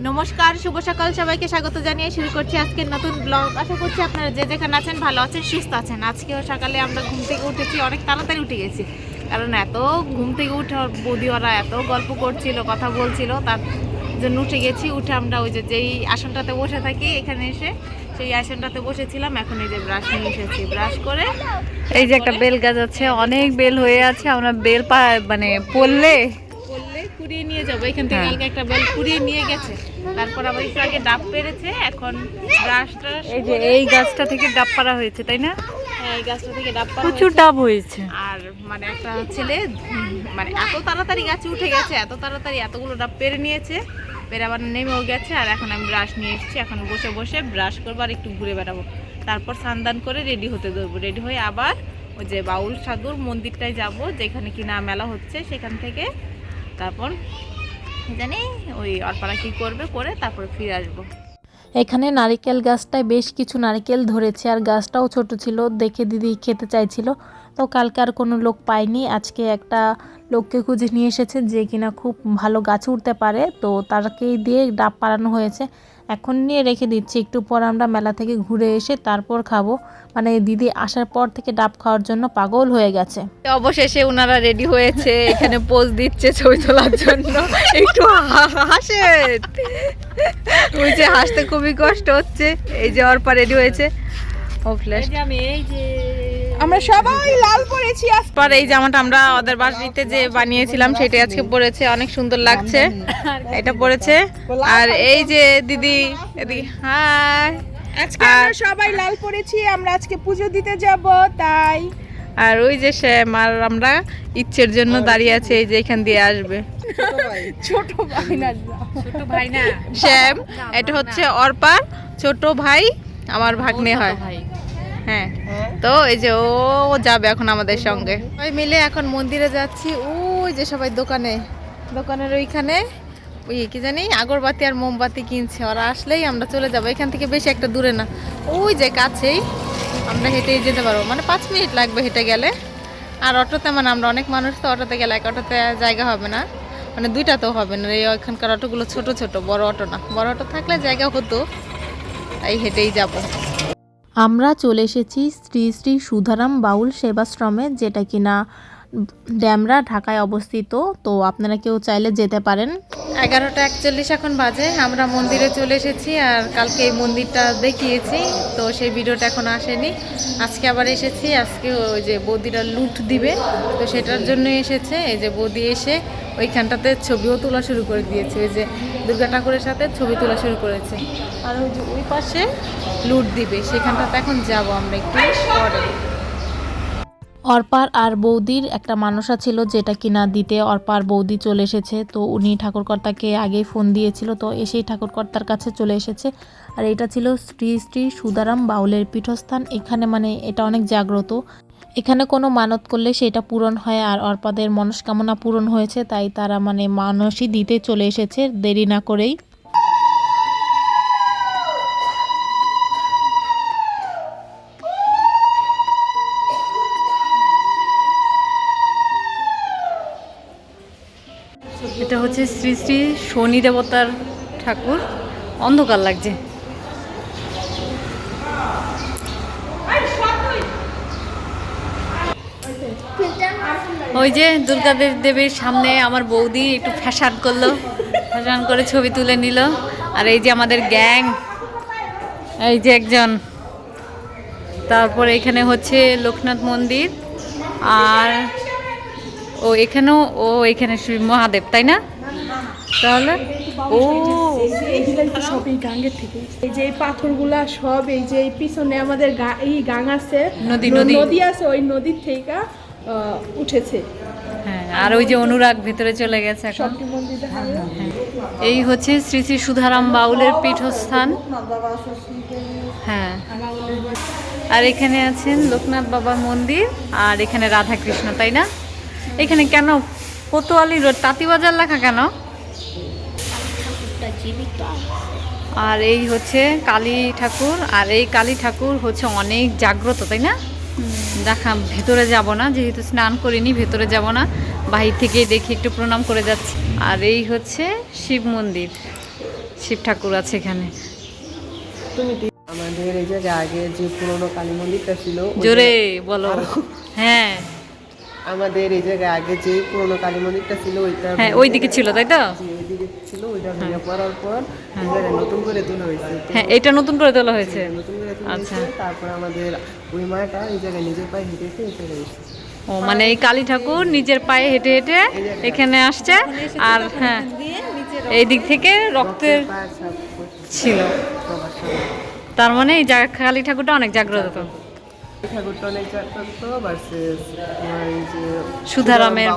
নমস্কার শুভ সকাল সবাইকে স্বাগত জানিয়ে শুরু করছি আজকের নতুন ব্লগ। আশা করছি আপনারা যে যেখানে আছেন ভালো আছেন সুস্থ আছেন। আজকেও সকালে আমরা ঘুম থেকে উঠেছি অনেক তাড়াতাড়ি উঠে গেছি। কারণ এত ঘুম থেকে উঠে ওর বৌদি ওরা এত গল্প করছিল কথা বলছিল তার জন্য উঠে গেছি। উঠে আমরা ওই যে যেই আসনটাতে বসে থাকি এখানে এসে সেই আসনটাতে বসেছিলাম। এখন এই যে ব্রাশ নিয়ে এসেছি ব্রাশ করে এই যে একটা বেল গাছ আছে অনেক বেল হয়ে আছে। আমরা বেল পা মানে পড়লে কুড়িয়ে নিয়ে যাব। এখান থেকে হ্যাঁ। কালকে একটা বেল কুড়িয়ে নিয়ে গেছে। তারপর আবার একটু আগে ডাব পেরেছে এখন ব্রাশ ট্রাশ এই যে এই গাছটা থেকে ডাব পাড়া হয়েছে তাই না? হ্যাঁ, এই গাছটা থেকে ডাব প্রচুর ডাব হয়েছে। আর মানে একটা ছেলে মানে এত তাড়াতাড়ি গাছে উঠে গেছে এত তাড়াতাড়ি এতগুলো ডাব পেরে নিয়েছে পেরে আবার নেমেও গেছে আর এখন আমি ব্রাশ নিয়ে এসেছি এখন বসে বসে ব্রাশ করব আর একটু ঘুরে বেড়াবো। তারপর স্নান করে রেডি হতে দেবো রেডি হয়ে আবার ওই যে বাউল সাধুর মন্দিরটায় যাব যেখানে কিনা মেলা হচ্ছে সেখান থেকে তারপর জানি ওই অল্পারা কি করবে করে তারপর ফিরে আসব। এখানে নারিকেল গাছটায় বেশ কিছু নারিকেল ধরেছে আর গাছটাও ছোট ছিল, দেখে দিদি খেতে চাইছিল। তো কালকে আর কোনো লোক পায়নি, আজকে একটা লোককে খুঁজে নিয়ে এসেছে যে কিনা খুব ভালো গাছ উঠতে পারে। তো তারকেই দিয়ে ডাব পাড়ানো হয়েছে। এখন নিয়ে রেখে দিচ্ছি। একটু পর আমরা মেলা থেকে ঘুরে এসে তারপর খাব। মানে দিদি আসার পর থেকে ডাব খাওয়ার জন্য পাগল হয়ে গেছে। অবশেষে ওনারা রেডি হয়েছে এখানে পোজ দিচ্ছে ছবি তোলার জন্য। একটু হা- হাসে। ওই যে হাসতে খুবই কষ্ট হচ্ছে। এই যে অর্পা রেডি হয়েছে। ও ফ্ল্যাশ আমি এই যে আমরা সবাই লাল পরেছি আজ। পর এই জামাটা আমরা ওদের বাড়িতে যে বানিয়েছিলাম সেটাই আজকে পরেছে অনেক সুন্দর লাগছে। এটা পরেছে। আর এই যে দিদি এদিকে হাই। আজকে আমরা সবাই লাল পরেছি আমরা আজকে পুজো দিতে যাব তাই। আর ওই যে শ্যাম আর আমরা ইচ্ছের জন্য দাঁড়িয়ে আছে এই যে এখান দিয়ে আসবে। ছোট ভাই না। ছোট ভাই না। শ্যাম এটা হচ্ছে অর্পার ছোট ভাই আমার ভাগ্নে হয়। হ্যাঁ। তো এই যে ও যাবে এখন আমাদের সঙ্গে। সবাই মিলে এখন মন্দিরে যাচ্ছি। ওই যে সবাই দোকানে দোকানের ওইখানে। ওই কি জানি আগরবাতি আর মোমবাতি কিনছে। ওরা আসলেই আমরা চলে যাব। এখান থেকে বেশি একটা দূরে না। ওই যে কাছেই আমরা হেঁটেই যেতে পারব। মানে পাঁচ মিনিট লাগবে হেঁটে গেলে। আর অটোতে মানে আমরা অনেক মানুষ তো অটোতে গেলে এক অটোতে জায়গা হবে না। মানে দুইটাতেও হবে না। এই ওইখানকার অটোগুলো ছোট ছোট বড় অটো না। বড় অটো থাকলে জায়গা হতো। তাই হেঁটেই যাব। আমরা চলে এসেছি শ্রী শ্রী সুধারাম বাউল সেবাশ্রমে, যেটা কিনা ড্যামরা ঢাকায় অবস্থিত। তো আপনারা কেউ চাইলে যেতে পারেন। এগারোটা একচল্লিশ এখন বাজে, আমরা মন্দিরে চলে এসেছি আর কালকে এই মন্দিরটা দেখিয়েছি, তো সেই ভিডিওটা এখন আসেনি। আজকে আবার এসেছি, আজকে ওই যে বৌদিরা লুট দিবে, তো সেটার জন্য এসেছে। এই যে বৌদি এসে ওইখানটাতে ছবিও তোলা শুরু করে দিয়েছে, ওই যে দুর্গা ঠাকুরের সাথে ছবি তোলা শুরু করেছে। আর ওই যে ওই পাশে লুট দিবে, সেখানটাতে এখন যাব আমরা একটু পরে। অর্পার আর বৌদির একটা মানসা ছিল যেটা কিনা দিতে অর্পার বৌদি চলে এসেছে, তো উনি ঠাকুরকর্তাকে আগেই ফোন দিয়েছিল, তো এসেই ঠাকুরকর্তার কাছে চলে এসেছে। আর এটা ছিল শ্রী শ্রী সুদারাম বাউলের পীঠস্থান, এখানে মানে এটা অনেক জাগ্রত। এখানে কোনো মানত করলে সেটা পূরণ হয় আর অর্পাদের মনস্কামনা পূরণ হয়েছে, তাই তারা মানে মানসই দিতে চলে এসেছে, দেরি না করেই। এটা হচ্ছে শ্রী শ্রী শনি দেবতার ঠাকুর। অন্ধকার লাগছে। ওই যে দুর্গা দেবীর সামনে আমার বৌদি একটু ফ্যাশন করল। ফ্যাশন করে ছবি তুলে নিল। আর এই যে আমাদের গ্যাং এই যে একজন। তারপর এখানে হচ্ছে লোকনাথ মন্দির। আর ও এখানেও ও এখানে শ্রী মহাদেব তাই না? তাহলে ও এইগুলো সব এই গাঙ্গের থেকে এই যে এই পাথরগুলা সব এই যে এই পিছনে আমাদের এই গাং আছে। নদী, নদী। আছে ওই নদীর থেকে উঠেছে। হ্যাঁ আর ওই যে অনুরাগ ভেতরে চলে গেছে এখন। মন্দির দেখা গেল। এই হচ্ছে শ্রী শ্রী সুধারাম বাউলের পীঠস্থান। হ্যাঁ। আর এখানে আছেন লোকনাথ বাবার মন্দির আর এখানে রাধা কৃষ্ণ তাই না? এখানে কেন? কোতোয়ালি রোড তাঁতিবাজার লেখা কেন? আর এই হচ্ছে কালী ঠাকুর আর এই কালী ঠাকুর হচ্ছে অনেক জাগ্রত তাই না? দেখা ভেতরে যাব না যেহেতু স্নান করিনি ভেতরে যাব না। বাহির থেকেই দেখি একটু প্রণাম করে যাচ্ছি। আর এই হচ্ছে শিব মন্দির। শিব ঠাকুর আছে এখানে। আমাদের এই জায়গায় আগে যে পুরনো কালী মন্দিরটা ছিল জোরে বলো। হ্যাঁ। আমাদের এই জায়গায় আগে যে পুরনো কালী মন্দিরটা ছিল ওইটা হ্যাঁ ওই দিকে ছিল তাই তো? ছিল ওইটা ভেঙে পড়ার পর নতুন করে তোলা হয়েছে। হ্যাঁ এটা নতুন করে তোলা হয়েছে? নতুন করে তোলা আচ্ছা। হয়েছে তারপর আমাদের ওই মাটা এই জায়গায় নিজের পায়ে হেঁটে হেঁটে এই জায়গায় এসেছে ও মানে এই কালী ঠাকুর নিজের পায়ে হেঁটে হেঁটে এখানে আসছে আর হ্যাঁ এই দিক থেকে রক্তের ছিল। তার মানে এই কালী ঠাকুরটা অনেক জাগ্রত ঠাকুরটা অনেক জাগ্রত ভার্সেস সুধারামের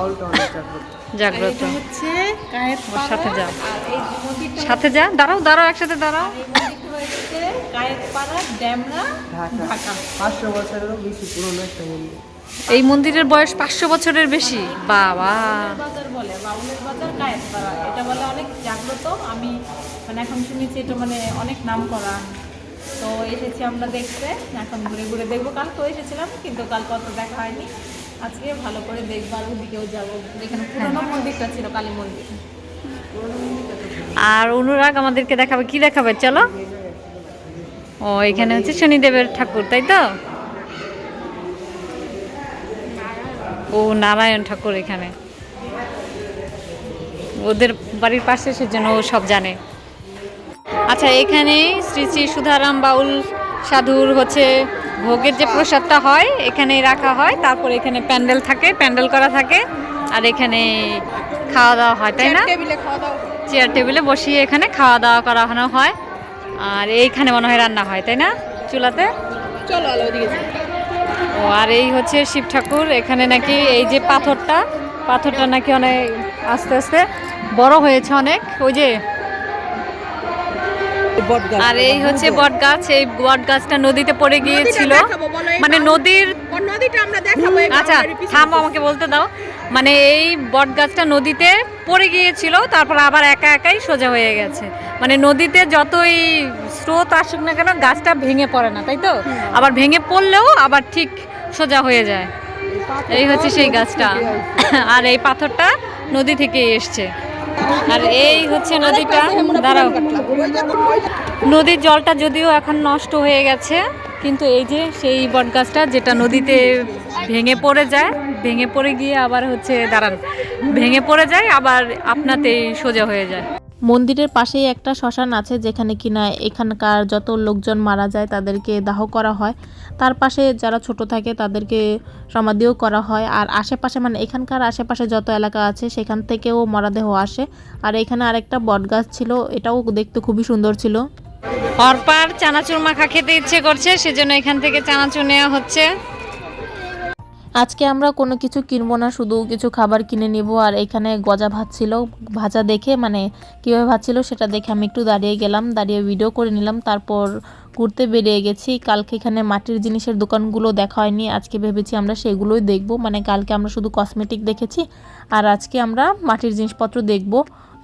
জাগ্রত। হচ্ছে ওর সাথে যা সাথে যা দাঁড়াও দাঁড়াও একসাথে দাঁড়াও। হচ্ছে কায়েতপাড়া ড্যামরা পাঁচশো বছরেরও বেশি পুরনো এই মন্দিরের বয়স পাঁচশো বছরের বেশি। বাবা। বাজার বলে বাউলের বাজার কায়েতপাড়া এটা বলে অনেক জাগ্রত। আমি মানে এখন শুনেছি এটা মানে অনেক নাম করা তো এসেছি আমরা দেখতে। এখন ঘুরে ঘুরে দেখব। কালকেও এসেছিলাম কিন্তু কালকে অত দেখা হয়নি। আজকে ভালো করে দেখব আর ওদিকেও যাব। যেখানে পুরোনো মন্দিরটা ছিল কালী মন্দির। আর অনুরাগ আমাদেরকে দেখাবে কি দেখাবে চলো? ও এখানে হচ্ছে শনিদেবের ঠাকুর তাই তো? ও নারায়ণ ঠাকুর এখানে। ওদের বাড়ির পাশে সেজন্য ও সব জানে। আচ্ছা এখানে শ্রী শ্রী সুধারাম বাউল সাধুর হচ্ছে ভোগের যে প্রসাদটা হয় এখানে রাখা হয়। তারপর এখানে প্যান্ডেল থাকে প্যান্ডেল করা থাকে। আর এখানে খাওয়া দাওয়া হয় তাই না? চেয়ার টেবিলে বসিয়ে এখানে খাওয়া দাওয়া করানো হয়। আর এইখানে মনে হয় রান্না হয় তাই না? চুলাতে? চলো। ও আর এই হচ্ছে শিব ঠাকুর। এখানে নাকি এই যে পাথরটা পাথরটা নাকি অনেক আস্তে আস্তে বড় হয়েছে অনেক। ওই যে আর এই হচ্ছে বট গাছ এই বট গাছটা নদীতে পড়ে গিয়েছিল। মানে নদীর আচ্ছা থাম আমাকে বলতে দাও। মানে এই বট গাছটা নদীতে পড়ে গিয়েছিল তারপর আবার একা একাই সোজা হয়ে গেছে। মানে নদীতে যতই স্রোত আসুক না কেন গাছটা ভেঙে পড়ে না তাই তো? আবার ভেঙে পড়লেও আবার ঠিক সোজা হয়ে যায়। এই হচ্ছে সেই গাছটা। আর এই পাথরটা নদী থেকে এসছে। আর এই হচ্ছে নদীটা। দাঁড়াও। নদীর জলটা যদিও এখন নষ্ট হয়ে গেছে, কিন্তু এই যে সেই বটগাছটা যেটা নদীতে ভেঙে পড়ে যায়, ভেঙে পড়ে গিয়ে আবার হচ্ছে, দাঁড়ান, ভেঙে পড়ে যায়, আবার আপনাতেই সোজা হয়ে যায়। মন্দিরের পাশেই একটা শ্মশান আছে যেখানে কিনা এখানকার যত লোকজন মারা যায় তাদেরকে দাহ করা হয়। তার পাশে যারা ছোট থাকে তাদেরকে সমাধিও করা হয়। আর আশেপাশে মানে এখানকার আশেপাশে যত এলাকা আছে সেখান থেকেও মরাদেহ আসে। আর এখানে আরেকটা বটগাছ ছিল, এটাও দেখতে খুবই সুন্দর ছিল। অর্পার চানাচুর মাখা খেতে ইচ্ছে করছে, সেজন্য এখান থেকে চানাচুর নেওয়া হচ্ছে। আজকে আমরা কোনো কিছু কিনবো না, শুধু কিছু খাবার কিনে নেব। আর এখানে গজা ভাত ছিল ভাজা দেখে মানে কীভাবে ভাজছিল সেটা দেখে আমি একটু দাঁড়িয়ে গেলাম, দাঁড়িয়ে ভিডিও করে নিলাম। তারপর ঘুরতে বেরিয়ে গেছি। কালকে এখানে মাটির জিনিসের দোকানগুলো দেখা হয়নি। আজকে ভেবেছি আমরা সেগুলোই দেখব। মানে কালকে আমরা শুধু কসমেটিক দেখেছি আর আজকে আমরা মাটির জিনিসপত্র দেখব।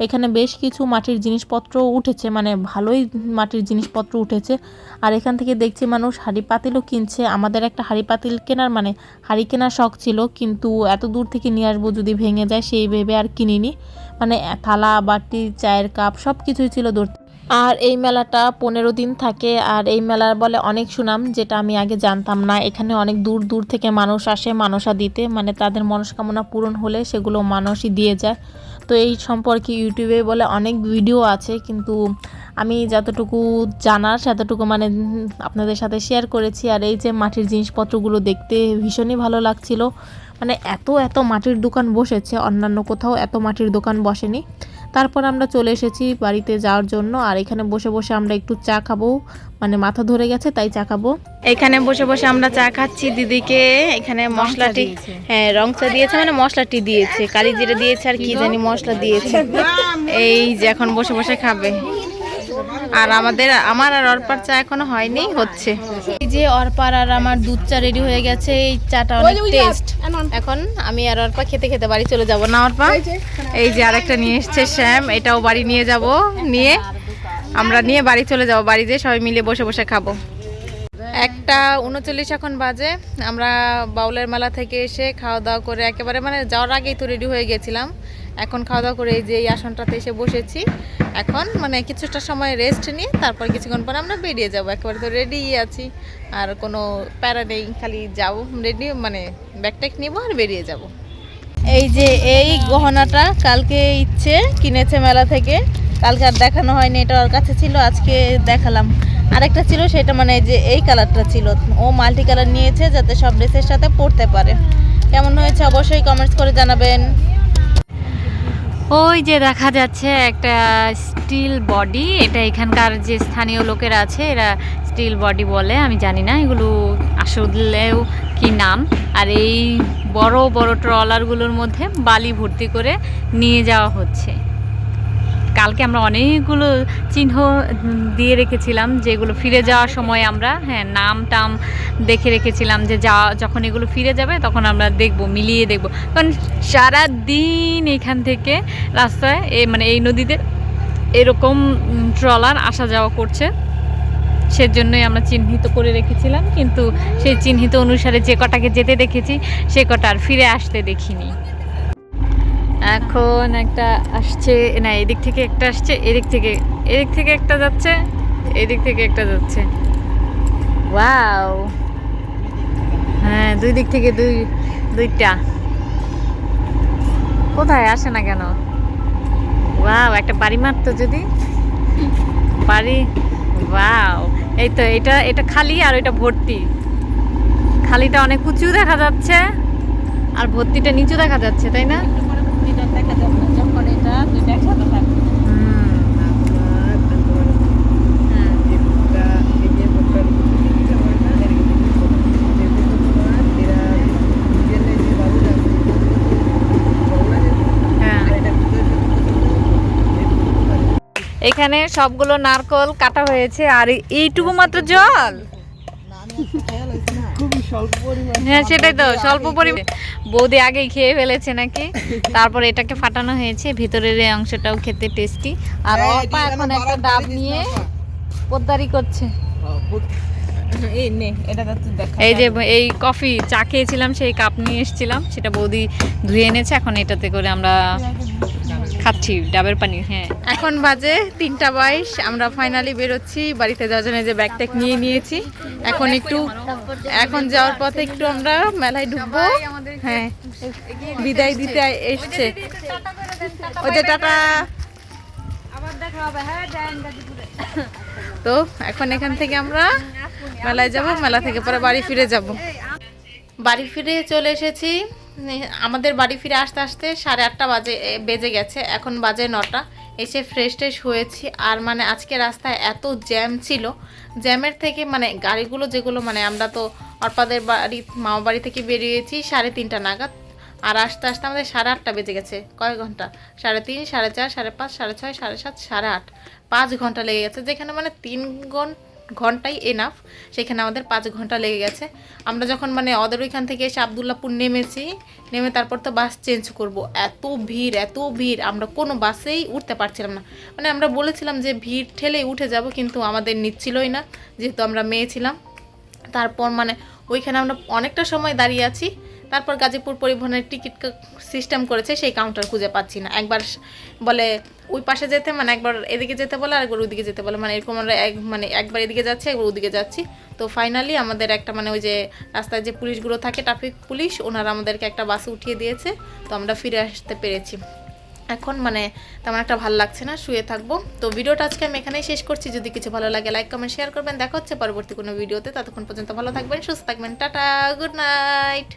এখানে বেশ কিছু মাটির জিনিসপত্র উঠেছে। মানে ভালোই মাটির জিনিসপত্র উঠেছে। আর এখান থেকে দেখছি মানুষ হাঁড়ি পাতিলও কিনছে। আমাদের একটা হাঁড়ি পাতিল কেনার মানে হাঁড়ি কেনার শখ ছিল। কিন্তু এত দূর থেকে নিয়ে আসব যদি ভেঙে যায়, সেই ভেবে আর কিনিনি। মানে থালা, বাটি, চায়ের কাপ সব কিছুই ছিল দূর আর এই মেলাটা পনেরো দিন থাকে, আর এই মেলার বলে অনেক সুনাম যেটা আমি আগে জানতাম না। এখানে অনেক দূর দূর থেকে মানুষ আসে মানসা দিতে মানে তাদের মনস্কামনা পূরণ হলে সেগুলো মানুষই দিয়ে যায়। তো এই সম্পর্কে ইউটিউবে বলে অনেক ভিডিও আছে, কিন্তু আমি যতটুকু জানার সেতটুকু মানে আপনাদের সাথে শেয়ার করেছি। আর এই যে মাটির জিনিসপত্রগুলো দেখতে ভীষণই ভালো লাগছিল। মানে এত এত মাটির দোকান বসেছে, অন্যান্য কোথাও এত মাটির দোকান বসেনি। তারপর আমরা চলে এসেছি বাড়িতে যাওয়ার জন্য আর এখানে বসে বসে আমরা একটু চা খাব। মানে মাথা ধরে গেছে তাই চা খাব। এখানে বসে বসে আমরা চা খাচ্ছি দিদিকে। এখানে মশলাটি হ্যাঁ রং চা দিয়েছে মানে মশলাটি দিয়েছে। কালি জিরে দিয়েছে আর কি জানি মশলা দিয়েছে। এই যে এখন বসে বসে খাবে। আর আমাদের আমার আর অর্পার চা এখনও হয়নি হচ্ছে। এই যে অর্পার আর আমার দুধ চা রেডি হয়ে গেছে এই চাটা অনেক টেস্ট এখন আমি আর অর্পা খেতে খেতে বাড়ি চলে যাব না অর্পা? এই যে আরেকটা নিয়ে এসছে শ্যাম এটাও বাড়ি নিয়ে যাব নিয়ে। আমরা নিয়ে বাড়ি চলে যাব বাড়ি যেয়ে সবাই মিলে বসে বসে খাব। একটা উনচল্লিশ এখন বাজে আমরা বাউলের মেলা থেকে এসে খাওয়া দাওয়া করে একেবারে মানে যাওয়ার আগেই তো রেডি হয়ে গেছিলাম। এখন খাওয়া দাওয়া করে এই যে এই আসনটাতে এসে বসেছি। এখন মানে কিছুটা সময় রেস্ট নিয়ে তারপর কিছুক্ষণ পর আমরা বেরিয়ে যাব। একেবারে তো রেডি আছি। আর কোনো প্যারা নেই, খালি যাব রেডি মানে ব্যাগট্যাগ নিবো আর বেরিয়ে যাব। এই যে এই গহনাটা কালকে ইচ্ছে কিনেছে মেলা থেকে। কালকে আর দেখানো হয়নি, এটা ওর কাছে ছিল, আজকে দেখালাম। আরেকটা ছিল সেটা মানে যে এই কালারটা ছিল। ও মাল্টি কালার নিয়েছে যাতে সব ড্রেসের সাথে পরতে পারে। কেমন হয়েছে অবশ্যই কমেন্টস করে জানাবেন। ওই যে দেখা যাচ্ছে একটা স্টিল বডি, এটা এখানকার যে স্থানীয় লোকেরা আছে, এরা স্টিল বডি বলে, আমি জানি না, এগুলো আসলেও কি নাম? আর এই বড় বড় ট্রলারগুলোর মধ্যে বালি ভর্তি করে নিয়ে যাওয়া হচ্ছে। কালকে আমরা অনেকগুলো চিহ্ন দিয়ে রেখেছিলাম যেগুলো ফিরে যাওয়ার সময় আমরা হ্যাঁ নাম টাম দেখে রেখেছিলাম যে যা যখন এগুলো ফিরে যাবে তখন আমরা দেখব মিলিয়ে দেখব। কারণ সারা দিন এখান থেকে রাস্তায় এই মানে এই নদীতে এরকম ট্রলার আসা যাওয়া করছে। সেজন্যই আমরা চিহ্নিত করে রেখেছিলাম কিন্তু সেই চিহ্নিত অনুসারে যে কটাকে যেতে দেখেছি সে কটা আর ফিরে আসতে দেখিনি। এখন একটা আসছে, না, এদিক থেকে একটা আসছে, এদিক থেকে এদিক থেকে একটা যাচ্ছে, এদিক থেকে একটা যাচ্ছে। ওয়াও! হ্যাঁ দুই দিক থেকে দুই, দুইটা। কোথায়? আসে না কেন? ওয়াও, একটা বাড়ি মারতো যদি। বাড়ি, ওয়াও। এই তো, এটা এটা খালি আর এটা ভর্তি। খালিটা অনেক উঁচু দেখা যাচ্ছে, আর ভর্তিটা নিচু দেখা যাচ্ছে, তাই না? এখানে সবগুলো নারকল কাটা হয়েছে আর এই- এইটুকু মাত্র জল? হ্যাঁ সেটাই তো স্বল্প পরিমাণ। বৌদি আগেই খেয়ে ফেলেছে নাকি? তারপর এটাকে ফাটানো হয়েছে ভিতরের এই অংশটাও খেতে টেস্টি আর এই, এখন একটা ডাব নিয়ে পোদ্দারি করছে। এই যে এই কফি চা খেয়েছিলাম সেই কাপ নিয়ে এসেছিলাম সেটা বৌদি ধুয়ে এনেছে এখন এটাতে করে আমরা খাচ্ছি, ডাবের পানি হ্যাঁ। এখন বাজে তিনটা বাইশ, আমরা ফাইনালি বেরোচ্ছি, বাড়িতে যাওয়ার জন্য যে ব্যাগ ট্যাগ নিয়ে নিয়েছি। এখন একটু, এখন যাওয়ার পথে একটু আমরা মেলায় ঢুকবো। হ্যাঁ বিদায় দিতে এসছে। যে টাটা। তো এখন এখান থেকে আমরা মেলায় যাব, মেলা থেকে পরে বাড়ি ফিরে যাব। বাড়ি ফিরে চলে এসেছি। আমাদের বাড়ি ফিরে আসতে আসতে সাড়ে আটটা বাজে বেজে গেছে। এখন বাজে নটা। এসে ফ্রেশ ট্রেশ হয়েছি। আর মানে আজকে রাস্তায় এত জ্যাম ছিল। জ্যামের থেকে মানে গাড়িগুলো যেগুলো মানে আমরা তো অর্পাদের বাড়ি মামা বাড়ি থেকে বেরিয়েছি সাড়ে তিনটা নাগাদ। আর আসতে আসতে আমাদের সাড়ে আটটা বেজে গেছে। কয় ঘণ্টা? সাড়ে তিন, সাড়ে চার, সাড়ে পাঁচ, সাড়ে ছয়, সাড়ে সাত, সাড়ে আট। পাঁচ ঘণ্টা লেগে গেছে। যেখানে মানে তিন ঘণ্টা ঘন্টাই এনাফ সেখানে আমাদের পাঁচ ঘণ্টা লেগে গেছে। আমরা যখন মানে ওদের ওইখান থেকে এসে আবদুল্লাপুর নেমেছি, নেমে তারপর তো বাস চেঞ্জ করব। এত ভিড় এত ভিড়। আমরা কোনো বাসেই উঠতে পারছিলাম না। মানে আমরা বলেছিলাম যে ভিড় ঠেলেই উঠে যাব, কিন্তু আমাদের নিচ্ছিলই না। যেহেতু আমরা মেয়ে ছিলাম। তারপর মানে ওইখানে আমরা অনেকটা সময় দাঁড়িয়ে আছি। তারপর গাজীপুর পরিবহনের টিকিট সিস্টেম করেছে, সেই কাউন্টার খুঁজে পাচ্ছি না। একবার বলে, ওই পাশে যেতে মানে একবার এদিকে যেতে বলে আর একবার ওইদিকে যেতে বলে। মানে এরকম আমরা এক মানে একবার এদিকে যাচ্ছি, একবার ওদিকে যাচ্ছি। তো ফাইনালি আমাদের একটা মানে ওই যে রাস্তায় যে পুলিশগুলো থাকে ট্রাফিক পুলিশ, ওনারা আমাদেরকে একটা বাসে উঠিয়ে দিয়েছে। তো আমরা ফিরে আসতে পেরেছি। এখন মানে তেমন একটা ভালো লাগছে না, শুয়ে থাকব। তো ভিডিওটা আজকে আমি এখানেই শেষ করছি। যদি কিছু ভালো লাগে লাইক কমেন্ট শেয়ার করবেন। দেখা হচ্ছে পরবর্তী কোনো ভিডিওতে। ততক্ষণ পর্যন্ত ভালো থাকবেন, সুস্থ থাকবেন। Tata good night